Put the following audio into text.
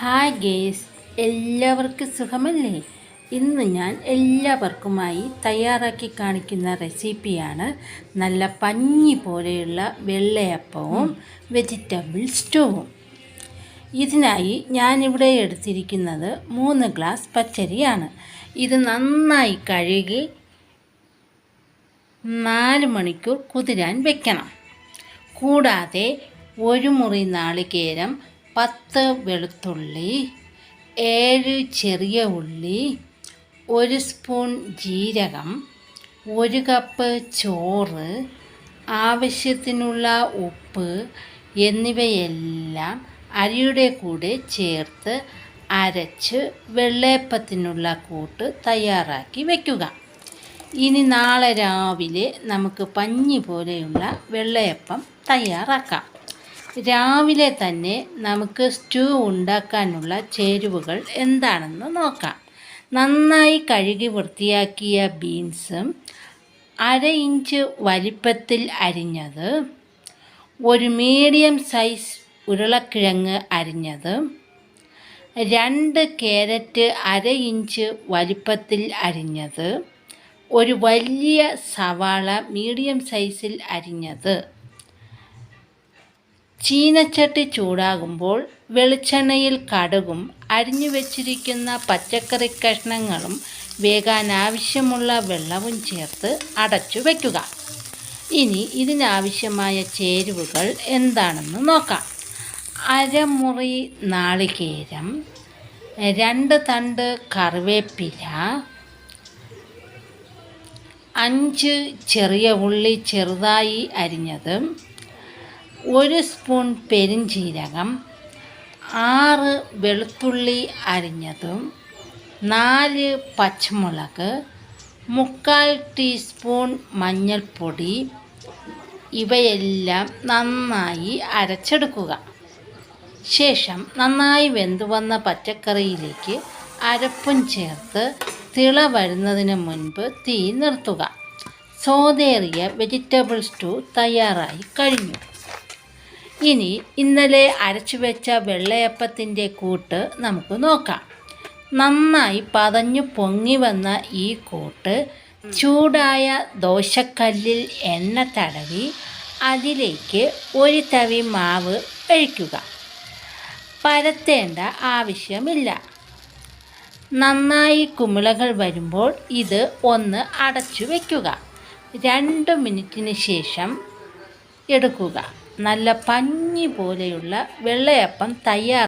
Hi guys എല്ലാവർക്കും സുഖമല്ലേ? ഇന്ന് ഞാൻ എല്ലാവർക്കുമായി തയ്യാറാക്കി കാണിക്കുന്ന റെസിപ്പിയാണ് നല്ല പഞ്ഞി പോലെയുള്ള വെള്ളയപ്പവും വെജിറ്റബിൾ സ്റ്റൂവും. ഇതിനായി ഞാനിവിടെ എടുത്തിരിക്കുന്നത് മൂന്ന് ഗ്ലാസ് പച്ചരിയാണ്. ഇത് നന്നായി കഴുകി നാല് മണിക്കൂർ കുതിരാൻ വെക്കണം. കൂടാതെ ഒരു മുറി നാളികേരം പത്ത് വെളുത്തുള്ളി ഏഴ് ചെറിയ ഉള്ളി ഒരു സ്പൂൺ ജീരകം ഒരു കപ്പ് ചോറ് ആവശ്യത്തിനുള്ള ഉപ്പ് എന്നിവയെല്ലാം അരിയുടെ കൂടെ ചേർത്ത് അരച്ച് വെള്ളയപ്പത്തിനുള്ള കൂട്ട് തയ്യാറാക്കി വയ്ക്കുക ഇനി നാളെ രാവിലെ നമുക്ക് പഞ്ഞി പോലെയുള്ള വെള്ളയപ്പം തയ്യാറാക്കാം. രാവിലെ തന്നെ നമുക്ക് സ്റ്റൂ ഉണ്ടാക്കാനുള്ള ചേരുവകൾ എന്താണെന്ന് നോക്കാം. നന്നായി കഴുകി വൃത്തിയാക്കിയ ബീൻസും അര ഇഞ്ച് വലിപ്പത്തിൽ അരിഞ്ഞത് ഒരു മീഡിയം സൈസ് ഉരുളക്കിഴങ്ങ് അരിഞ്ഞത് രണ്ട് കാരറ്റ് അര ഇഞ്ച് വലിപ്പത്തിൽ അരിഞ്ഞത് ഒരു വലിയ സവാള മീഡിയം സൈസിൽ അരിഞ്ഞത്. ചീനച്ചട്ടി ചൂടാകുമ്പോൾ വെളിച്ചെണ്ണയിൽ കടുകും അരിഞ്ഞു വെച്ചിരിക്കുന്ന പച്ചക്കറി കഷ്ണങ്ങളും വേകാൻ ആവശ്യമുള്ള വെള്ളവും ചേർത്ത് അടച്ചു വയ്ക്കുക ഇനി ഇതിനാവശ്യമായ ചേരുവകൾ എന്താണെന്ന് നോക്കാം. അരമുറി നാളികേരം രണ്ട് തണ്ട് കറിവേപ്പില അഞ്ച് ചെറിയ ഉള്ളി ചെറുതായി അരിഞ്ഞത് ഒരു സ്പൂൺ പെരിഞ്ചീരകം ആറ് വെളുത്തുള്ളി അരിഞ്ഞതും നാല് പച്ചമുളക് മുക്കാൽ ടീസ്പൂൺ മഞ്ഞൾപ്പൊടി ഇവയെല്ലാം നന്നായി അരച്ചെടുക്കുക. ശേഷം നന്നായി വെന്തു വന്ന പച്ചക്കറിയിലേക്ക് അരപ്പും ചേർത്ത് തിള വരുന്നതിന് മുൻപ് തീ നിർത്തുക. സോതേറിയ വെജിറ്റബിൾ സ്റ്റൂ തയ്യാറായി കഴിഞ്ഞു. ഇനി ഇന്നലെ അരച്ചു വെച്ച വെള്ളയപ്പത്തിന്റെ കൂട്ട് നമുക്ക് നോക്കാം. നന്നായി പതഞ്ഞു പൊങ്ങി വന്ന ഈ കൂട്ട് ചൂടായ ദോശക്കല്ലിൽ എണ്ണ തടവി അതിലേക്ക് ഒരു തവി മാവ് ഒഴിക്കുക. പരത്തേണ്ട ആവശ്യമില്ല. നന്നായി കുമിളകൾ വരുമ്പോൾ ഇത് ഒന്ന് അടച്ചു വയ്ക്കുക രണ്ട് മിനിറ്റിന് ശേഷം എടുക്കുക. നല്ല പഞ്ഞി പോലെയുള്ള വെള്ളയപ്പം തയ്യാർ